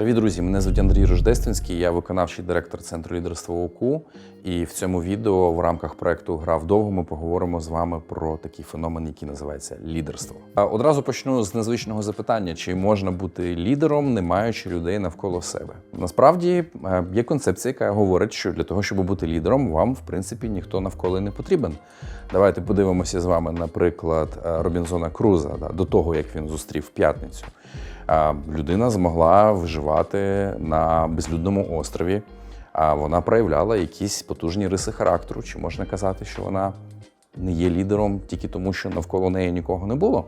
Привіт, друзі! Мене звуть Андрій Рождественський, я виконавчий директор центру лідерства ОКУ. І в цьому відео в рамках проекту Гра вдовго ми поговоримо з вами про такий феномен, який називається лідерство. Одразу почну з незвичного запитання: чи можна бути лідером, не маючи людей навколо себе? Насправді е, є концепція, яка говорить, що для того, щоб бути лідером, вам в принципі ніхто навколо не потрібен. Давайте подивимося з вами, наприклад, е, Робінзона Круза до того, як він зустрів п'ятницю. Людина змогла виживати на безлюдному острові. А вона проявляла якісь потужні риси характеру. Чи можна казати, що вона не є лідером тільки тому, що навколо неї нікого не було?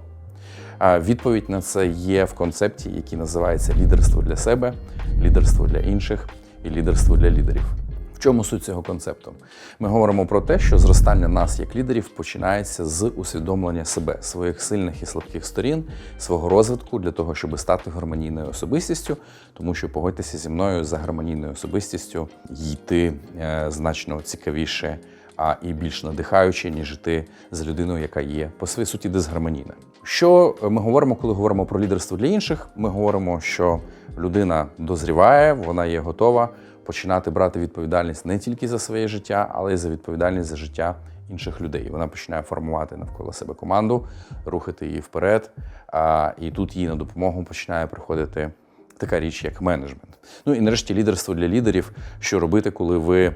Відповідь на це є в концепті, який називається лідерство для себе, лідерство для інших і лідерство для лідерів. Чому суть цього концепту? Ми говоримо про те, що зростання нас як лідерів починається з усвідомлення себе, своїх сильних і слабких сторін, свого розвитку для того, щоб стати гармонійною особистістю, тому що погодьтеся зі мною за гармонійною особистістю йти е, значно цікавіше. А і більш надихаюче, ніж йти з людиною, яка є по своїй суті дисгармонійна. Що ми говоримо, коли говоримо про лідерство для інших? Ми говоримо, що людина дозріває, вона є готова починати брати відповідальність не тільки за своє життя, але й за відповідальність за життя інших людей. Вона починає формувати навколо себе команду, рухати її вперед. І тут їй на допомогу починає приходити така річ, як менеджмент. Ну і нарешті лідерство для лідерів. Що робити, коли ви,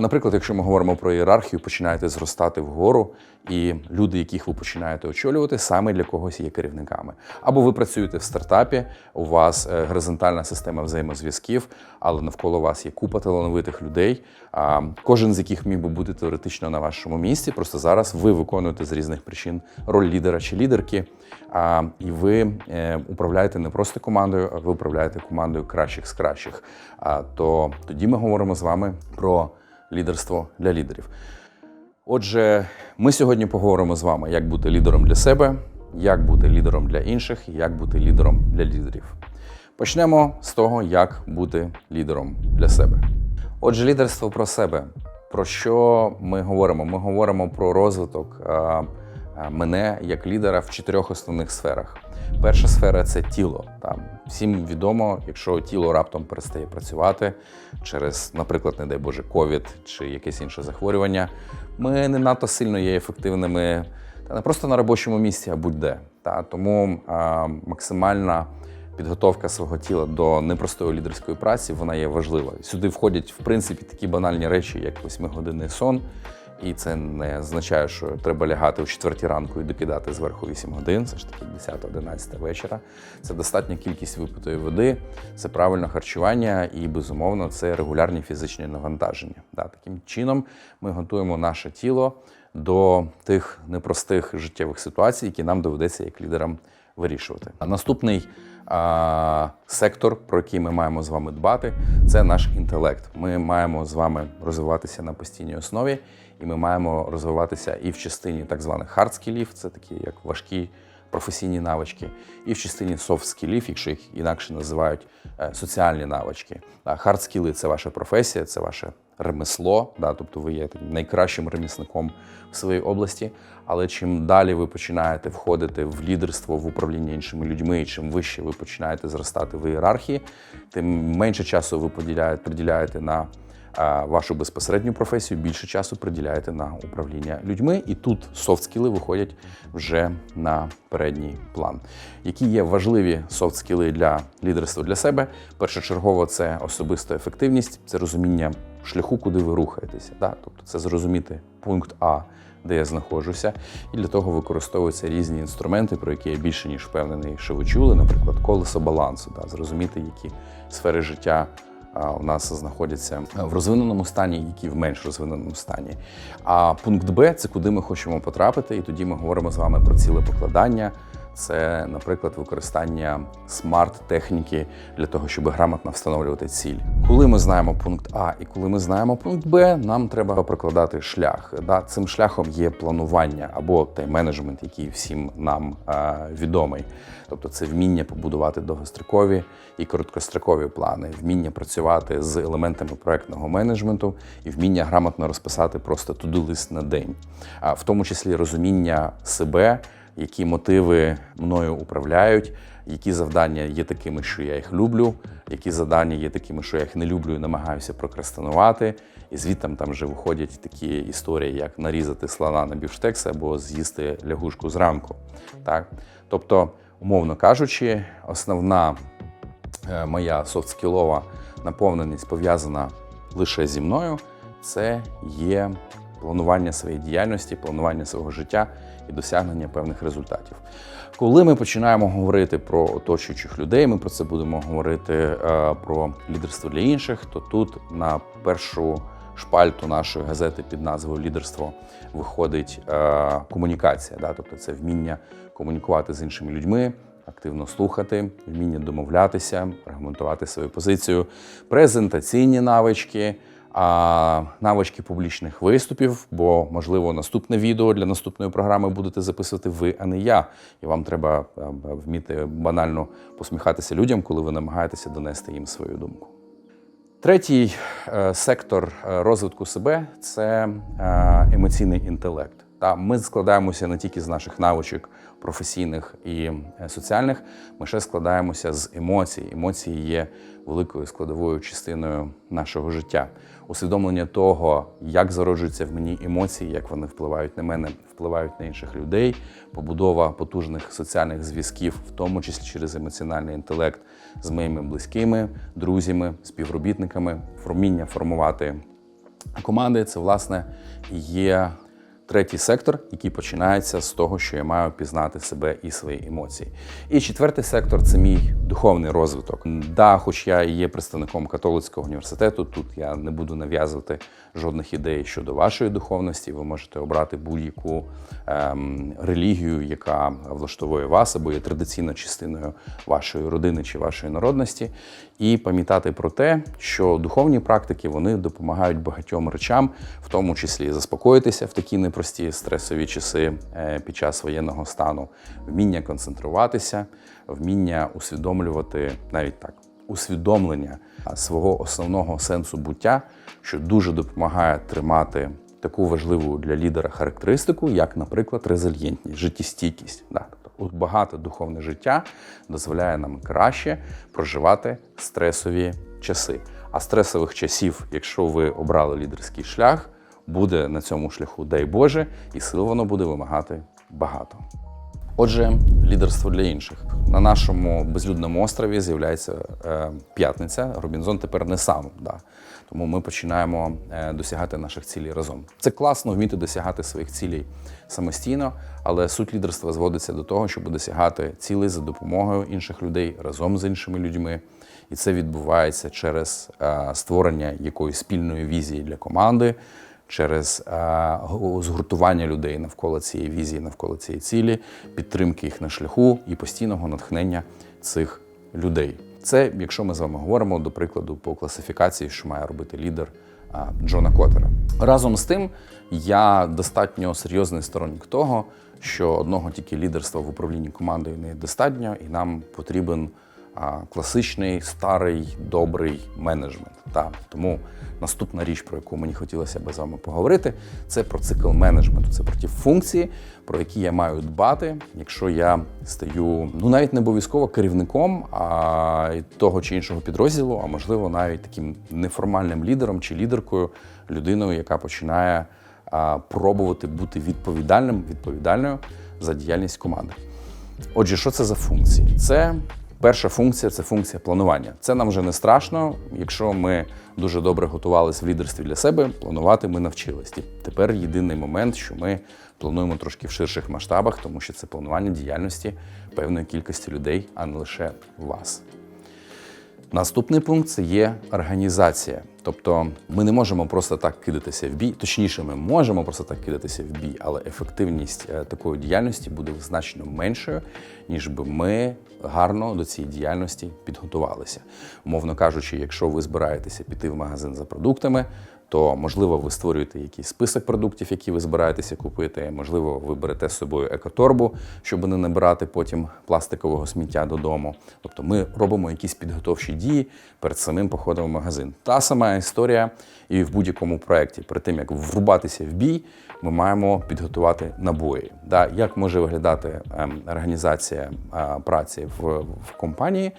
наприклад, якщо ми говоримо про ієрархію, починаєте зростати вгору, і люди, яких ви починаєте очолювати, саме для когось є керівниками. Або ви працюєте в стартапі, у вас е, горизонтальна система взаємозв'язків, але навколо вас є купа талановитих людей, кожен з яких міг би бути теоретично на вашому місці. Просто зараз ви виконуєте з різних причин роль лідера чи лідерки, і ви е, управляєте не просто командою, а ви управляєте командою кращих з кращих. То тоді ми говоримо з вами про лідерство для лідерів. Отже, ми сьогодні поговоримо з вами, як бути лідером для себе, як бути лідером для інших, як бути лідером для лідерів. Почнемо з того, як бути лідером для себе. Отже, лідерство про себе. Про що ми говоримо? Ми говоримо про розвиток мене як лідера в чотирьох основних сферах. Перша сфера це тіло. Там всім відомо, якщо тіло раптом перестає працювати через, наприклад, не дай Боже, ковід чи якесь інше захворювання, ми не надто сильно є ефективними та не просто на робочому місці, а будь-де. Та тому а, максимальна підготовка свого тіла до непростої лідерської праці вона є важлива. Сюди входять в принципі такі банальні речі, як восьмигодинний сон. І це не означає, що треба лягати о 4 ранку і докидати зверху 8 годин. Це ж таки 10-11 вечора. Це достатня кількість випитої води, це правильне харчування і, безумовно, це регулярні фізичні навантаження. Да, Таким чином ми готуємо наше тіло до тих непростих життєвих ситуацій, які нам доведеться як лідерам вирішувати. А наступний а, сектор, про який ми маємо з вами дбати, це наш інтелект. Ми маємо з вами розвиватися на постійній основі, і ми маємо розвиватися і в частині так званих hard-скілів, це такі як важкі професійні навички, і в частині софт-скілів, якщо їх інакше називають е, соціальні навички. Хард-скіли – це ваша професія, це ваше ремесло, да, тобто ви є найкращим ремісником в своїй області. Але чим далі ви починаєте входити в лідерство, в управління іншими людьми, і чим вище ви починаєте зростати в ієрархії, тим менше часу ви приділяєте на вашу безпосередню професію, більше часу приділяєте на управління людьми. І тут софт-скіли виходять вже на передній план. Які є важливі софт-скіли для лідерства для себе? Першочергово це особиста ефективність, це розуміння шляху, куди ви рухаєтеся. Да? Тобто це зрозуміти пункт А, де я знаходжуся, і для того використовуються різні інструменти, про які я більше ніж впевнений, що ви чули, наприклад, колесо балансу, да? зрозуміти, які сфери життя. У нас знаходяться в розвиненому стані, які в менш розвиненому стані. А пункт Б це куди ми хочемо потрапити, і тоді ми говоримо з вами про ціле покладання. Це, наприклад, використання смарт-техніки для того, щоб грамотно встановлювати ціль. Коли ми знаємо пункт А і коли ми знаємо пункт Б, нам треба прокладати шлях. Да? Цим шляхом є планування або тайм-менеджмент, який всім нам а, відомий. Тобто це вміння побудувати довгострокові і короткострокові плани, вміння працювати з елементами проектного менеджменту і вміння грамотно розписати просто туди-лист на день, а в тому числі розуміння себе які мотиви мною управляють, які завдання є такими, що я їх люблю, які завдання є такими, що я їх не люблю і намагаюся прокрастинувати. І звідти там вже виходять такі історії, як нарізати слона на бівштекси або з'їсти лягушку зранку. Так? Тобто, умовно кажучи, основна е, моя софтскілова наповненість пов'язана лише зі мною. Це є планування своєї діяльності, планування свого життя і досягнення певних результатів. Коли ми починаємо говорити про оточуючих людей, ми про це будемо говорити е, про лідерство для інших, то тут на першу шпальту нашої газети під назвою Лідерство виходить е, комунікація. Да? Тобто це вміння комунікувати з іншими людьми, активно слухати, вміння домовлятися, аргументувати свою позицію, презентаційні навички. А навички публічних виступів, бо можливо наступне відео для наступної програми будете записувати ви, а не я. І вам треба е, вміти банально посміхатися людям, коли ви намагаєтеся донести їм свою думку. Третій е, сектор е, розвитку себе це емоційний інтелект. Та ми складаємося не тільки з наших навичок професійних і е, соціальних, ми ще складаємося з емоцій. Емоції є великою складовою частиною нашого життя. Усвідомлення того, як зароджуються в мені емоції, як вони впливають на мене, впливають на інших людей, побудова потужних соціальних зв'язків, в тому числі через емоціональний інтелект з моїми близькими, друзями, співробітниками, вміння формувати команди це власне є третій сектор, який починається з того, що я маю пізнати себе і свої емоції. І четвертий сектор це мій духовний розвиток. Да, хоч я є представником католицького університету, тут я не буду нав'язувати жодних ідей щодо вашої духовності. Ви можете обрати будь-яку ем, релігію, яка влаштовує вас або є традиційною частиною вашої родини чи вашої народності, і пам'ятати про те, що духовні практики вони допомагають багатьом речам, в тому числі заспокоїтися в такі непрості стресові часи е, під час воєнного стану, вміння концентруватися, вміння усвідомлювати навіть так. Усвідомлення свого основного сенсу буття, що дуже допомагає тримати таку важливу для лідера характеристику, як, наприклад, резильєнтність, життєстійкість. Да. Тобто багате духовне життя дозволяє нам краще проживати стресові часи. А стресових часів, якщо ви обрали лідерський шлях, буде на цьому шляху, дай Боже, і сил воно буде вимагати багато. Отже, лідерство для інших на нашому безлюдному острові з'являється е, п'ятниця. Робінзон тепер не сам. Да. Тому ми починаємо е, досягати наших цілей разом. Це класно вміти досягати своїх цілей самостійно, але суть лідерства зводиться до того, щоб досягати цілей за допомогою інших людей разом з іншими людьми. І це відбувається через е, створення якоїсь спільної візії для команди через е, згуртування людей навколо цієї візії, навколо цієї цілі, підтримки їх на шляху і постійного натхнення цих людей. Це, якщо ми з вами говоримо, до прикладу, по класифікації, що має робити лідер е, Джона Котера. Разом з тим, я достатньо серйозний сторонник того, що одного тільки лідерства в управлінні командою не достатньо, і нам потрібен класичний, старий, добрий менеджмент. Та тому наступна річ, про яку мені хотілося б з вами поговорити, це про цикл менеджменту. Це про ті функції, про які я маю дбати, якщо я стаю ну навіть не обов'язково керівником а того чи іншого підрозділу, а можливо навіть таким неформальним лідером чи лідеркою, людиною, яка починає а, пробувати бути відповідальним, відповідальною за діяльність команди. Отже, що це за функції? Це Перша функція це функція планування. Це нам вже не страшно. Якщо ми дуже добре готувалися в лідерстві для себе, планувати ми навчились. Тепер єдиний момент, що ми плануємо трошки в ширших масштабах, тому що це планування діяльності певної кількості людей, а не лише вас. Наступний пункт це є організація. Тобто ми не можемо просто так кидатися в бій, точніше, ми можемо просто так кидатися в бій, але ефективність е, такої діяльності буде значно меншою, ніж би ми гарно до цієї діяльності підготувалися. Мовно кажучи, якщо ви збираєтеся піти в магазин за продуктами, то можливо ви створюєте якийсь список продуктів, які ви збираєтеся купити. Можливо, ви берете з собою екоторбу, щоб не набирати потім пластикового сміття додому. Тобто ми робимо якісь підготовчі дії перед самим походом в магазин. Та сама історія і в будь-якому проєкті. Перед тим як врубатися в бій, ми маємо підготувати набої. Да, як може виглядати ем, організація е, праці в, в компанії?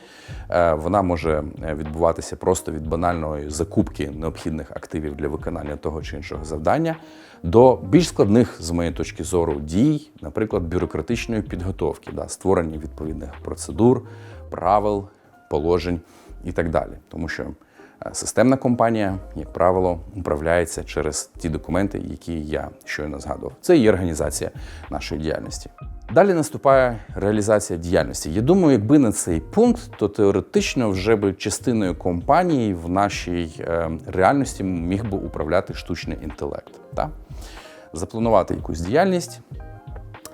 Е, вона може е, відбуватися просто від банальної закупки необхідних активів для виконання того чи іншого завдання до більш складних, з моєї точки зору, дій, наприклад, бюрократичної підготовки, да, створення відповідних процедур, правил, положень і так далі. Тому що е, системна компанія, як правило, управляється через ті документи, які я щойно згадував. Це і організація нашої діяльності. Далі наступає реалізація діяльності. Я думаю, якби на цей пункт, то теоретично вже би частиною компанії в нашій е, реальності міг би управляти штучний інтелект. Так? Запланувати якусь діяльність,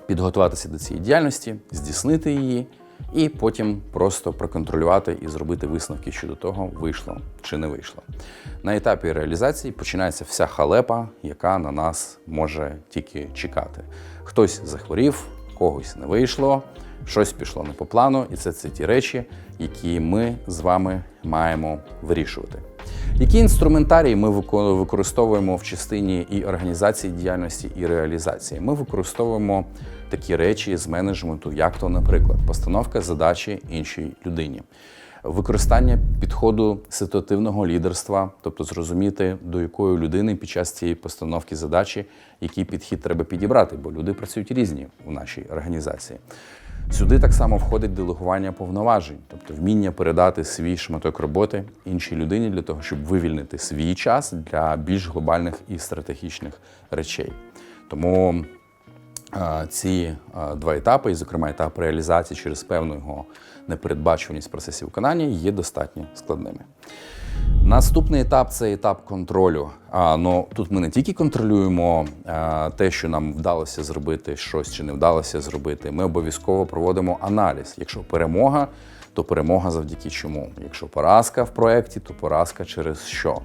підготуватися до цієї діяльності, здійснити її, і потім просто проконтролювати і зробити висновки щодо того, вийшло чи не вийшло. На етапі реалізації починається вся халепа, яка на нас може тільки чекати. Хтось захворів, когось не вийшло, щось пішло не по плану, і це, це ті речі, які ми з вами маємо вирішувати. Які інструментарії ми використовуємо в частині і організації діяльності, і реалізації? Ми використовуємо такі речі з менеджменту, як то, наприклад, постановка задачі іншій людині, використання підходу ситуативного лідерства, тобто зрозуміти, до якої людини під час цієї постановки задачі, який підхід треба підібрати, бо люди працюють різні в нашій організації. Сюди так само входить делегування повноважень, тобто вміння передати свій шматок роботи іншій людині для того, щоб вивільнити свій час для більш глобальних і стратегічних речей. Тому ці два етапи, і, зокрема, етап реалізації через певну його непередбачуваність процесів виконання, є достатньо складними. Наступний етап це етап контролю. А, ну, тут ми не тільки контролюємо а, те, що нам вдалося зробити щось чи не вдалося зробити. Ми обов'язково проводимо аналіз. Якщо перемога, то перемога завдяки чому. Якщо поразка в проєкті, то поразка через що.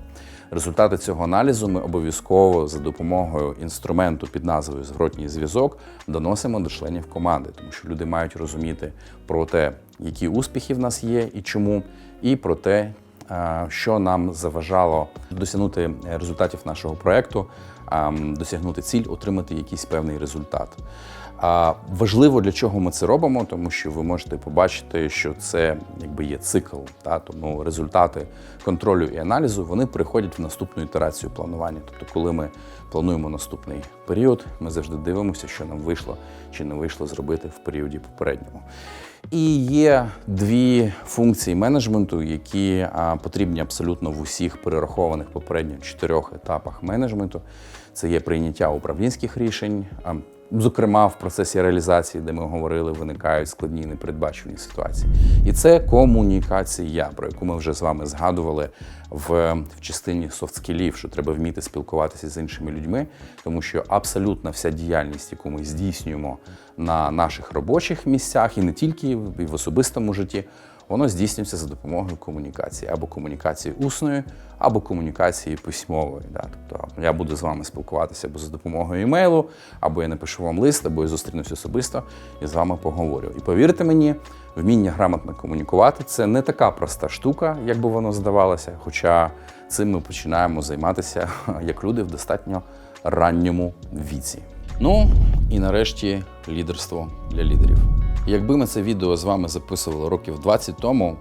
Результати цього аналізу ми обов'язково за допомогою інструменту під назвою Зворотній зв'язок доносимо до членів команди, тому що люди мають розуміти про те, які успіхи в нас є і чому, і про те, е, що нам заважало досягнути результатів нашого проекту, досягнути ціль, отримати якийсь певний результат. А важливо для чого ми це робимо, тому що ви можете побачити, що це якби є цикл. Та тому результати контролю і аналізу вони переходять в наступну ітерацію планування. Тобто, коли ми плануємо наступний період, ми завжди дивимося, що нам вийшло чи не вийшло зробити в періоді попередньому. І є дві функції менеджменту, які потрібні абсолютно в усіх перерахованих попередньо чотирьох етапах менеджменту. Це є прийняття управлінських рішень. Зокрема, в процесі реалізації, де ми говорили, виникають складні і непередбачувані ситуації. І це комунікація, про яку ми вже з вами згадували в, в частині софт-скілів, що треба вміти спілкуватися з іншими людьми, тому що абсолютно вся діяльність, яку ми здійснюємо на наших робочих місцях, і не тільки і в особистому житті, воно здійснюється за допомогою комунікації або комунікації усною, або комунікації письмової. Да? Тобто я буду з вами спілкуватися або за допомогою емейлу, або я напишу вам лист, або я зустрінусь особисто і з вами поговорю. І повірте мені, вміння грамотно комунікувати це не така проста штука, як би воно здавалося. Хоча цим ми починаємо займатися як люди в достатньо ранньому віці. Ну і нарешті лідерство для лідерів. Якби ми це відео з вами записували років 20 тому,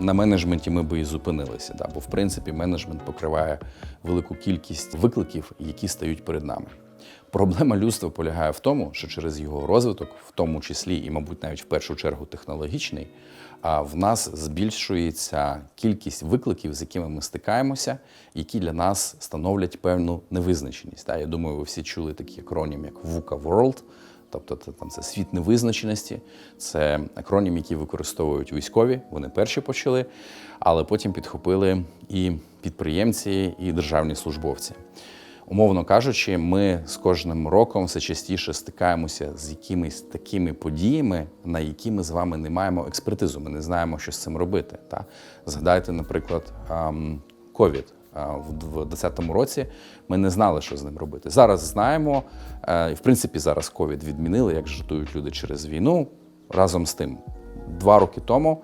на менеджменті ми би і зупинилися. Да? Бо в принципі менеджмент покриває велику кількість викликів, які стають перед нами. Проблема людства полягає в тому, що через його розвиток, в тому числі і, мабуть, навіть в першу чергу технологічний, а в нас збільшується кількість викликів, з якими ми стикаємося, які для нас становлять певну невизначеність. Я думаю, ви всі чули такий акронім, як VUCA World, Тобто це там це світ невизначеності, це акронім, який використовують військові. Вони перші почали, але потім підхопили і підприємці, і державні службовці. Умовно кажучи, ми з кожним роком все частіше стикаємося з якимись такими подіями, на які ми з вами не маємо експертизу. Ми не знаємо, що з цим робити. Та? Згадайте, наприклад, ковід. В 2020 році ми не знали, що з ним робити. Зараз знаємо, е, і в принципі зараз ковід відмінили, як жартують люди через війну. Разом з тим, два роки тому.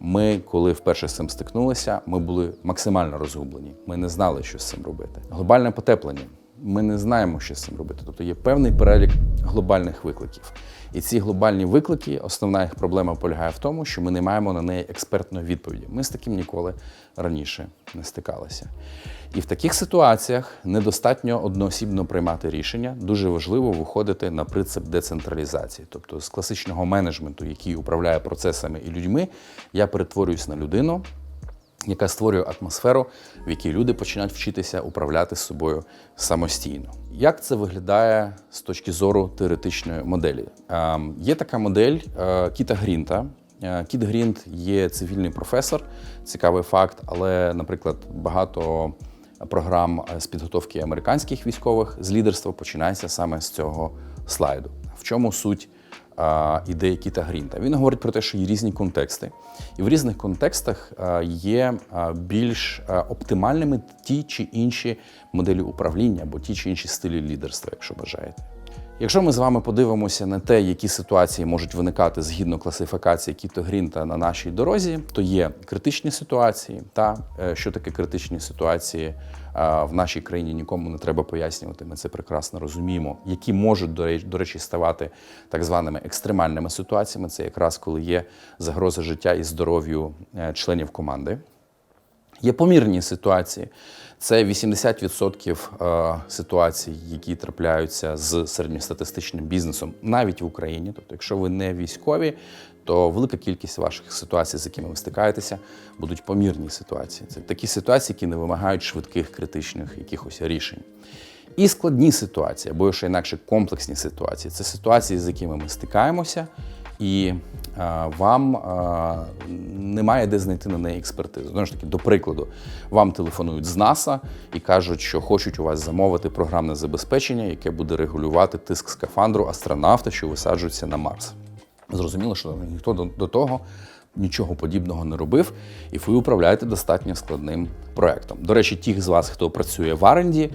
Ми, коли вперше з цим стикнулися, ми були максимально розгублені. Ми не знали, що з цим робити. Глобальне потеплення. Ми не знаємо, що з цим робити. Тобто є певний перелік глобальних викликів. І ці глобальні виклики, основна їх проблема полягає в тому, що ми не маємо на неї експертної відповіді. Ми з таким ніколи раніше не стикалися. І в таких ситуаціях недостатньо одноосібно приймати рішення. Дуже важливо виходити на принцип децентралізації. Тобто з класичного менеджменту, який управляє процесами і людьми, я перетворююсь на людину, яка створює атмосферу, в якій люди починають вчитися управляти собою самостійно. Як це виглядає з точки зору теоретичної моделі? Ем, Є така модель е, Кіта Грінта. Е, Кіт Грінт є цивільний професор, цікавий факт, але, наприклад, багато програм з підготовки американських військових з лідерства починається саме з цього слайду. В чому суть ідеї Кіта Грінта? Він говорить про те, що є різні контексти, і в різних контекстах є більш оптимальними ті чи інші моделі управління або ті чи інші стилі лідерства, якщо бажаєте. Якщо ми з вами подивимося на те, які ситуації можуть виникати згідно класифікації Кіто Грінта на нашій дорозі, то є критичні ситуації. Та е, що таке критичні ситуації е, в нашій країні нікому не треба пояснювати. Ми це прекрасно розуміємо, які можуть до речі, ставати так званими екстремальними ситуаціями. Це якраз коли є загроза життя і здоров'ю е, членів команди. Є помірні ситуації. Це 80% е, ситуацій, які трапляються з середньостатистичним бізнесом навіть в Україні. Тобто, якщо ви не військові, то велика кількість ваших ситуацій, з якими ви стикаєтеся, будуть помірні ситуації. Це такі ситуації, які не вимагають швидких критичних якихось рішень. І складні ситуації, або ще інакше комплексні ситуації. Це ситуації, з якими ми стикаємося, і вам немає де знайти на неї експертизу. Знову ж таки, до прикладу, вам телефонують з НАСА і кажуть, що хочуть у вас замовити програмне забезпечення, яке буде регулювати тиск скафандру астронавта, що висаджується на Марс. Зрозуміло, що ніхто до, того нічого подібного не робив, і ви управляєте достатньо складним проектом. До речі, ті з вас, хто працює в Аренді,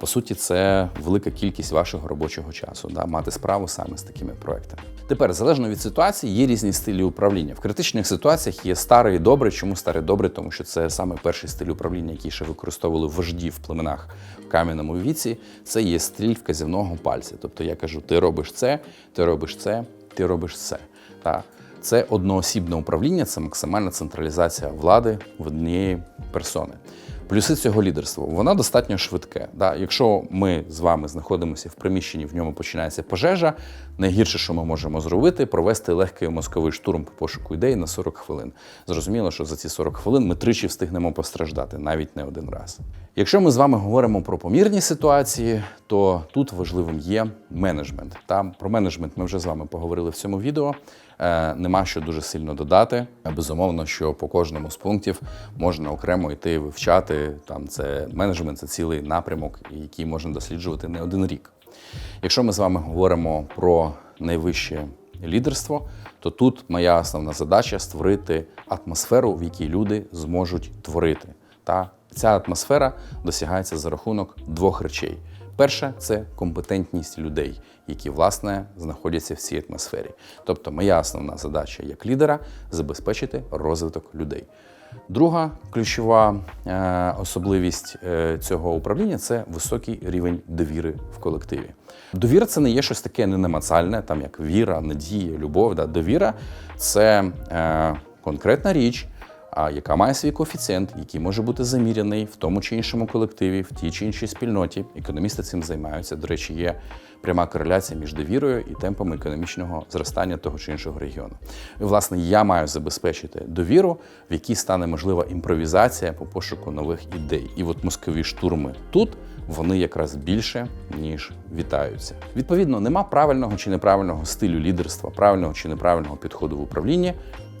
по суті, це велика кількість вашого робочого часу, да, мати справу саме з такими проектами. Тепер, залежно від ситуації, є різні стилі управління. В критичних ситуаціях є старий і добрий. Чому старий добрий? Тому що це саме перший стиль управління, який ще використовували вожді в племенах в кам'яному віці. Це є стиль вказівного пальця. Тобто я кажу, ти робиш це, ти робиш це, ти робиш це. Так. Це одноосібне управління, це максимальна централізація влади в однієї персони. Плюси цього лідерства воно достатньо швидке. Да? Якщо ми з вами знаходимося в приміщенні, в ньому починається пожежа. Найгірше, що ми можемо зробити, провести легкий мозковий штурм по пошуку ідей на 40 хвилин. Зрозуміло, що за ці 40 хвилин ми тричі встигнемо постраждати, навіть не один раз. Якщо ми з вами говоримо про помірні ситуації, то тут важливим є менеджмент. Та про менеджмент ми вже з вами поговорили в цьому відео. Е, Нема що дуже сильно додати. Безумовно, що по кожному з пунктів можна окремо йти вивчати. Там це менеджмент, це цілий напрямок, який можна досліджувати не один рік. Якщо ми з вами говоримо про найвище лідерство, то тут моя основна задача створити атмосферу, в якій люди зможуть творити. Та ця атмосфера досягається за рахунок двох речей. Перше це компетентність людей, які власне знаходяться в цій атмосфері. Тобто, моя основна задача як лідера забезпечити розвиток людей. Друга ключова е, особливість е, цього управління це високий рівень довіри в колективі. Довіра це не є щось таке ненамацальне, там як віра, надія, любов. Да? Довіра це е, конкретна річ, яка має свій коефіцієнт, який може бути заміряний в тому чи іншому колективі, в тій чи іншій спільноті. Економісти цим займаються. До речі, є пряма кореляція між довірою і темпами економічного зростання того чи іншого регіону. І, власне, я маю забезпечити довіру, в якій стане можлива імпровізація по пошуку нових ідей. І от мозкові штурми тут. Вони якраз більше ніж вітаються. Відповідно, нема правильного чи неправильного стилю лідерства, правильного чи неправильного підходу в управлінні.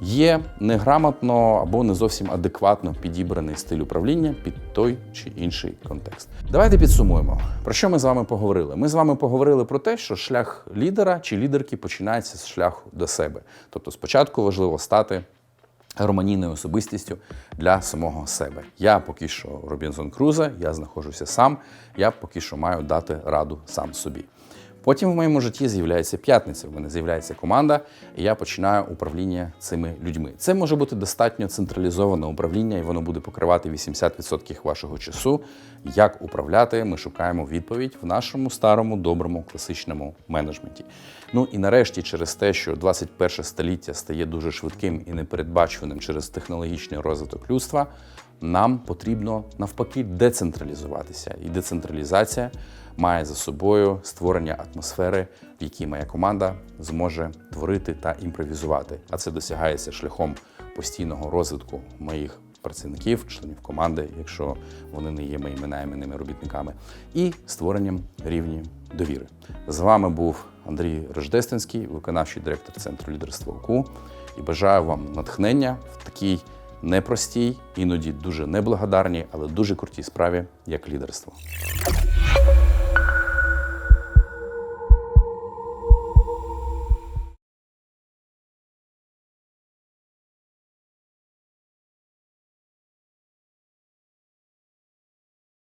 Є неграмотно або не зовсім адекватно підібраний стиль управління під той чи інший контекст. Давайте підсумуємо. Про що ми з вами поговорили? Ми з вами поговорили про те, що шлях лідера чи лідерки починається з шляху до себе. Тобто, спочатку важливо стати гармонійною особистістю для самого себе. Я поки що Робінзон Крузо, я знаходжуся сам, я поки що маю дати раду сам собі. Потім в моєму житті з'являється п'ятниця. В мене з'являється команда, і я починаю управління цими людьми. Це може бути достатньо централізоване управління, і воно буде покривати 80% вашого часу. Як управляти, ми шукаємо відповідь в нашому старому, доброму, класичному менеджменті. Ну і нарешті, через те, що 21 століття стає дуже швидким і непередбачуваним через технологічний розвиток людства, нам потрібно навпаки децентралізуватися. І децентралізація має за собою створення атмосфери, в якій моя команда зможе творити та імпровізувати. А це досягається шляхом постійного розвитку моїх працівників, членів команди, якщо вони не є моїми найманими робітниками, і створенням рівні довіри. З вами був Андрій Рождественський, виконавчий директор центру лідерства ОКУ. І бажаю вам натхнення в такій непростій, іноді дуже неблагодарній, але дуже крутій справі, як лідерство.